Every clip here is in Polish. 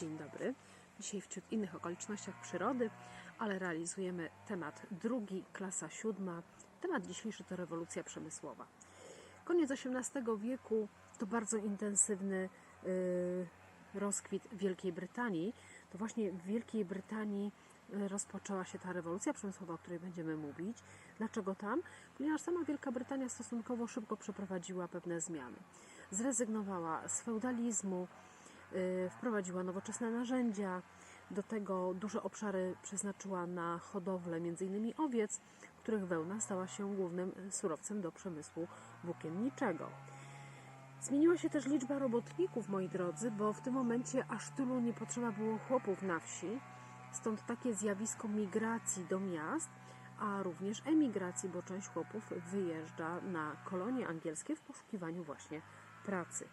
Dzień dobry. Dzisiaj wśród innych okolicznościach przyrody, ale realizujemy temat drugi, klasa siódma. Temat dzisiejszy to rewolucja przemysłowa. Koniec XVIII wieku to bardzo intensywny y, rozkwit Wielkiej Brytanii. To właśnie w Wielkiej Brytanii y, rozpoczęła się ta rewolucja przemysłowa, o której będziemy mówić. Dlaczego tam? Ponieważ sama Wielka Brytania stosunkowo szybko przeprowadziła pewne zmiany. Zrezygnowała z feudalizmu, wprowadziła nowoczesne narzędzia, do tego duże obszary przeznaczyła na hodowlę m.in. owiec, których wełna stała się głównym surowcem do przemysłu włókienniczego. Zmieniła się też liczba robotników, moi drodzy, bo w tym momencie aż tylu nie potrzeba było chłopów na wsi, stąd takie zjawisko migracji do miast, a również emigracji, bo część chłopów wyjeżdża na kolonie angielskie w poszukiwaniu właśnie pracy.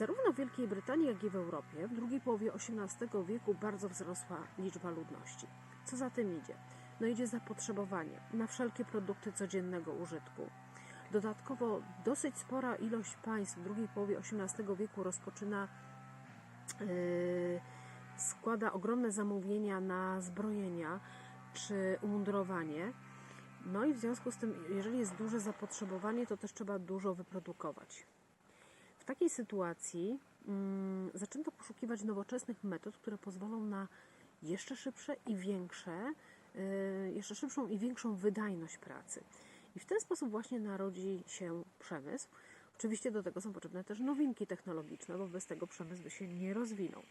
Zarówno w Wielkiej Brytanii, jak i w Europie w drugiej połowie XVIII wieku bardzo wzrosła liczba ludności. Co za tym idzie? No idzie zapotrzebowanie na wszelkie produkty codziennego użytku. Dodatkowo dosyć spora ilość państw w drugiej połowie XVIII wieku rozpoczyna, yy, składa ogromne zamówienia na zbrojenia czy umundurowanie. No i w związku z tym, jeżeli jest duże zapotrzebowanie, to też trzeba dużo wyprodukować. W takiej sytuacji mm, zaczęto poszukiwać nowoczesnych metod, które pozwolą na jeszcze szybsze i większe, y, jeszcze szybszą i większą wydajność pracy. I w ten sposób właśnie narodzi się przemysł. Oczywiście do tego są potrzebne też nowinki technologiczne, bo bez tego przemysł by się nie rozwinął.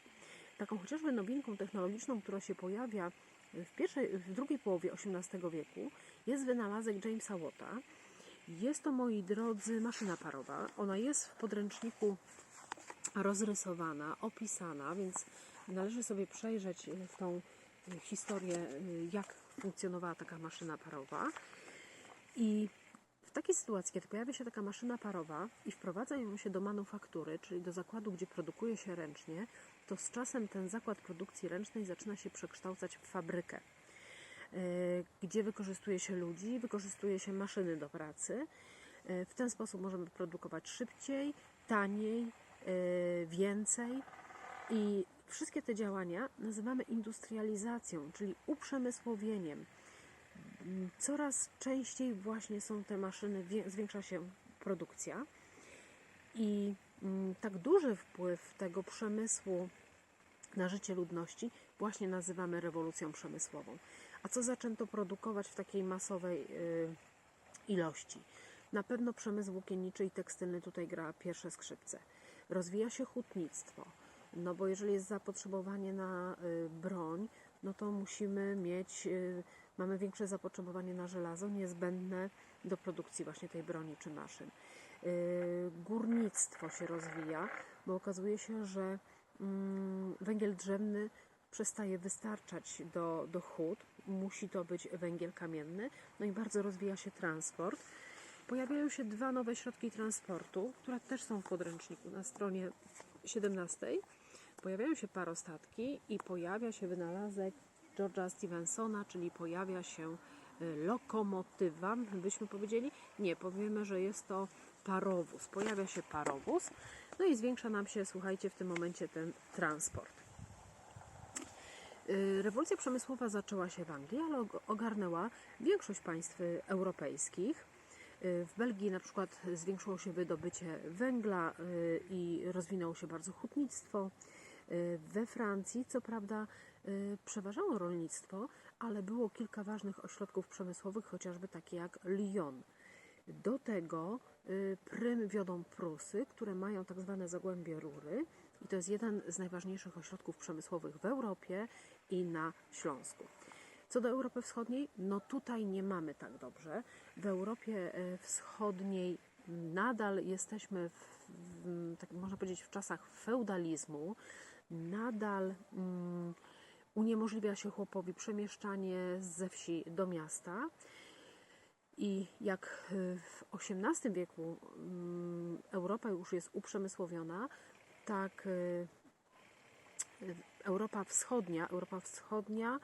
Taką chociażby nowinką technologiczną, która się pojawia w, pierwszej, w drugiej połowie XVIII wieku, jest wynalazek Jamesa Watta, jest to, moi drodzy, maszyna parowa. Ona jest w podręczniku rozrysowana, opisana, więc należy sobie przejrzeć w tą historię, jak funkcjonowała taka maszyna parowa. I w takiej sytuacji, kiedy pojawia się taka maszyna parowa i wprowadza ją się do manufaktury, czyli do zakładu, gdzie produkuje się ręcznie, to z czasem ten zakład produkcji ręcznej zaczyna się przekształcać w fabrykę. Gdzie wykorzystuje się ludzi, wykorzystuje się maszyny do pracy. Y, w ten sposób możemy produkować szybciej, taniej, y, więcej. I wszystkie te działania nazywamy industrializacją, czyli uprzemysłowieniem. Coraz częściej właśnie są te maszyny, zwiększa się produkcja. I mm, tak duży wpływ tego przemysłu na życie ludności właśnie nazywamy rewolucją przemysłową. A co zaczęto produkować w takiej masowej y, ilości? Na pewno przemysł włókienniczy i tekstylny tutaj gra pierwsze skrzypce. Rozwija się hutnictwo, no bo jeżeli jest zapotrzebowanie na y, broń, no to musimy mieć, y, mamy większe zapotrzebowanie na żelazo niezbędne do produkcji właśnie tej broni czy maszyn. Górnictwo się rozwija, bo okazuje się, że mm, węgiel drzewny przestaje wystarczać do, do hut, musi to być węgiel kamienny, no i bardzo rozwija się transport. Pojawiają się dwa nowe środki transportu, które też są w podręczniku na stronie 17. Pojawiają się parostatki i pojawia się wynalazek George'a Stevensona, czyli pojawia się y, lokomotywa, byśmy powiedzieli. Nie, powiemy, że jest to parowóz. Pojawia się parowóz, no i zwiększa nam się, słuchajcie, w tym momencie ten transport. Y, rewolucja przemysłowa zaczęła się w Anglii, ale ogarnęła większość państw europejskich. Y, w Belgii na przykład zwiększyło się wydobycie węgla y, i rozwinęło się bardzo hutnictwo. We Francji, co prawda, przeważało rolnictwo, ale było kilka ważnych ośrodków przemysłowych, chociażby takie jak Lyon. Do tego prym wiodą Prusy, które mają tak zwane zagłębie rury, i to jest jeden z najważniejszych ośrodków przemysłowych w Europie i na Śląsku. Co do Europy Wschodniej, no tutaj nie mamy tak dobrze. W Europie e, Wschodniej nadal jesteśmy, w, tak można powiedzieć, w czasach feudalizmu. Nadal um, uniemożliwia się chłopowi przemieszczanie ze wsi do miasta. I jak w XVIII wieku um, Europa już jest uprzemysłowiona, tak y, Europa Wschodnia, Europa Wschodnia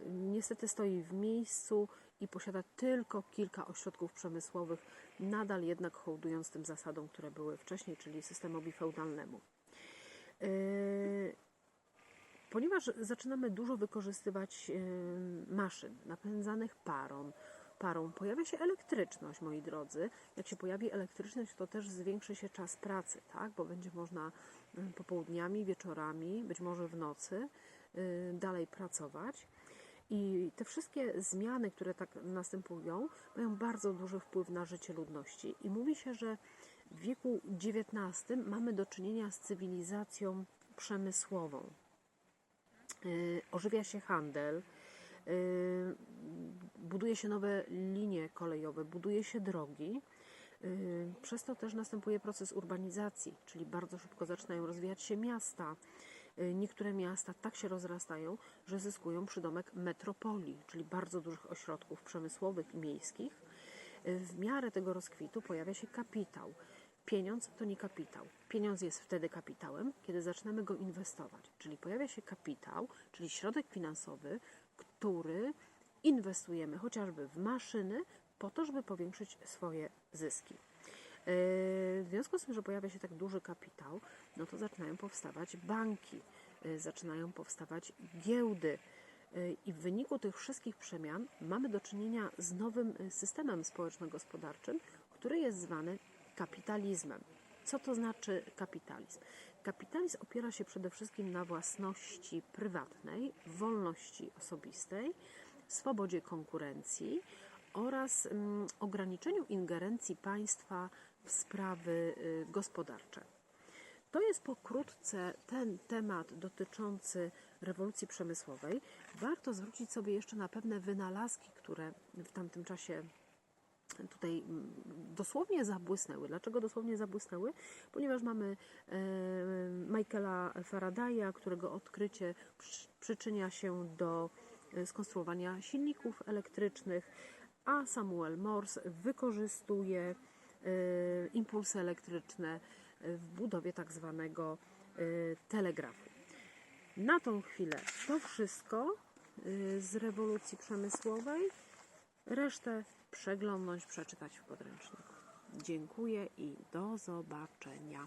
y, niestety stoi w miejscu i posiada tylko kilka ośrodków przemysłowych, nadal jednak hołdując tym zasadom, które były wcześniej, czyli systemowi feudalnemu. Ponieważ zaczynamy dużo wykorzystywać e, maszyn napędzanych parą, parą, pojawia się elektryczność, moi drodzy. Jak się pojawi elektryczność, to też zwiększy się czas pracy, tak? bo będzie można e, popołudniami, wieczorami, być może w nocy e, dalej pracować. I te wszystkie zmiany, które tak następują, mają bardzo duży wpływ na życie ludności. I mówi się, że w wieku XIX mamy do czynienia z cywilizacją przemysłową. Y, Ożywia się handel, y, buduje się nowe linie kolejowe, buduje się drogi. Y, Przez to też następuje proces urbanizacji, czyli bardzo szybko zaczynają rozwijać się miasta. Y, Niektóre miasta tak się rozrastają, że zyskują przydomek metropolii, czyli bardzo dużych ośrodków przemysłowych i miejskich. Y, W miarę tego rozkwitu pojawia się kapitał. Pieniądz to nie kapitał. Pieniądz jest wtedy kapitałem, kiedy zaczynamy go inwestować. Czyli pojawia się kapitał, czyli środek finansowy, który inwestujemy chociażby w maszyny, po to, żeby powiększyć swoje zyski. Yy, W związku z tym, że pojawia się tak duży kapitał, no to zaczynają powstawać banki, yy, zaczynają powstawać giełdy. Yy, I w wyniku tych wszystkich przemian mamy do czynienia z nowym systemem społeczno-gospodarczym, który jest zwany kapitalizmem. Co to znaczy kapitalizm? Kapitalizm opiera się przede wszystkim na własności prywatnej, wolności osobistej, swobodzie konkurencji oraz mm, ograniczeniu ingerencji państwa w sprawy y, gospodarcze. To jest pokrótce ten temat dotyczący rewolucji przemysłowej. Warto zwrócić sobie jeszcze na pewne wynalazki, które w tamtym czasie tutaj mm, dosłownie zabłysnęły. Dlaczego dosłownie zabłysnęły? Ponieważ mamy e, Michaela Faradaya, którego odkrycie przy- przyczynia się do e, skonstruowania silników elektrycznych, a Samuel Morse wykorzystuje e, impulsy elektryczne w budowie tak zwanego telegrafu. Na tą chwilę to wszystko z rewolucji przemysłowej. Resztę przeglądnąć, przeczytać w podręczniku. Dziękuję i do zobaczenia.